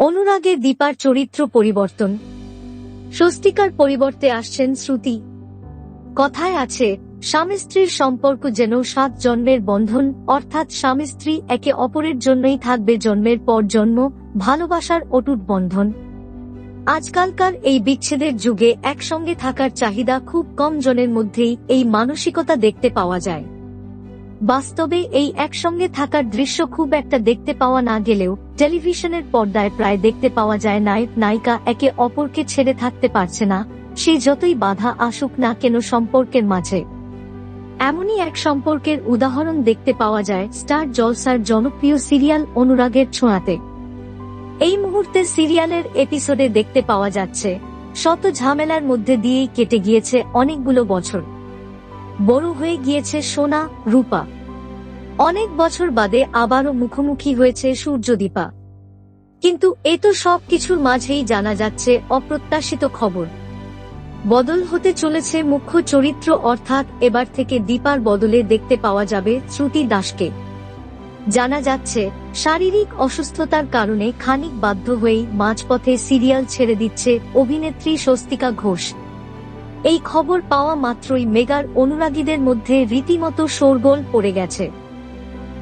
অনুরাগে দীপার চরিত্র পরিবর্তন। স্বস্তিকার পরিবর্তে আসছেন শ্রুতি। কথায় আছে, স্বামী স্ত্রীর সম্পর্ক যেন সাত জন্মের বন্ধন, অর্থাৎ স্বামী স্ত্রী একে অপরের জন্যই থাকবে জন্মের পর জন্ম, ভালোবাসার অটুট বন্ধন। আজকালকার এই বিচ্ছেদের যুগে একসঙ্গে থাকার চাহিদা খুব কম জনের মধ্যেই এই মানসিকতা দেখতে পাওয়া যায়। বাস্তবে এই একসঙ্গে থাকার দৃশ্য খুব একটা দেখতে পাওয়া না গেলেও, টেলিভিশনের পর্দায় প্রায় দেখতে পাওয়া যায় নায়ক নায়িকা একে অপরকে ছেড়ে থাকতে পারছে না, সে যতই বাধা আসুক না কেন সম্পর্কের মাঝে। এমনই এক সম্পর্কের উদাহরণ দেখতে পাওয়া যায় স্টার জলসার জনপ্রিয় সিরিয়াল অনুরাগের ছোঁয়াতে। এই মুহূর্তে সিরিয়ালের এপিসোডে দেখতে পাওয়া যাচ্ছে, শত ঝামেলার মধ্যে দিয়েই কেটে গিয়েছে অনেকগুলো বছর। বড় হয়ে গিয়েছে সোনা, রূপা। অনেক বছর বাদে আবারও মুখোমুখি হয়েছে সূর্যদীপা। কিন্তু এ তো সব কিছুর মাঝেই জানা যাচ্ছে অপ্রত্যাশিত খবর। বদল হতে চলেছে মুখ্য চরিত্র অর্থাৎ এবার থেকে দীপার বদলে দেখতে পাওয়া যাবে শ্রুতি দাসকে। জানা যাচ্ছে, শারীরিক অসুস্থতার কারণে খানিক বাধ্য হয়েই মাঝপথে সিরিয়াল ছেড়ে দিচ্ছে অভিনেত্রী স্বস্তিকা ঘোষ। এই খবর পাওয়া মাত্রই মেগার অনুরাগীদের মধ্যে রীতিমতো শোরগোল পড়ে গেছে।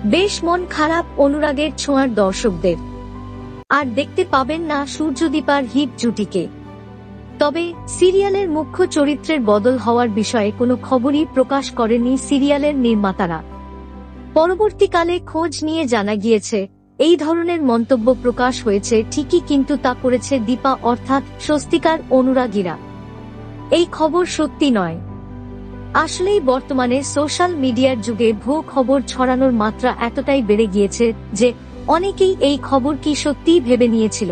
বেশ মন খারাপ অনুরাগের ছোঁয়ার দর্শকদের। আর দেখতে পাবেন না সূর্যদীপার হিট জুটিকে। তবে সিরিয়ালের মুখ্য চরিত্রের বদল হওয়ার বিষয়ে কোনো খবরই প্রকাশ করেনি সিরিয়ালের নির্মাতারা। পরবর্তীকালে খোঁজ নিয়ে জানা গিয়েছে, এই ধরনের মন্তব্য প্রকাশ হয়েছে ঠিকই কিন্তু তা করেছে দীপা অর্থাৎ স্বস্তিকার অনুরাগীরা। এই খবর সত্যি নয়। আসলেই বর্তমানে সোশ্যাল মিডিয়ার যুগে ভুয়ো খবর ছড়ানোর মাত্রা এতটাই বেড়ে গিয়েছে যে অনেকেই এই খবর কি সত্যিই ভেবে নিয়েছিল।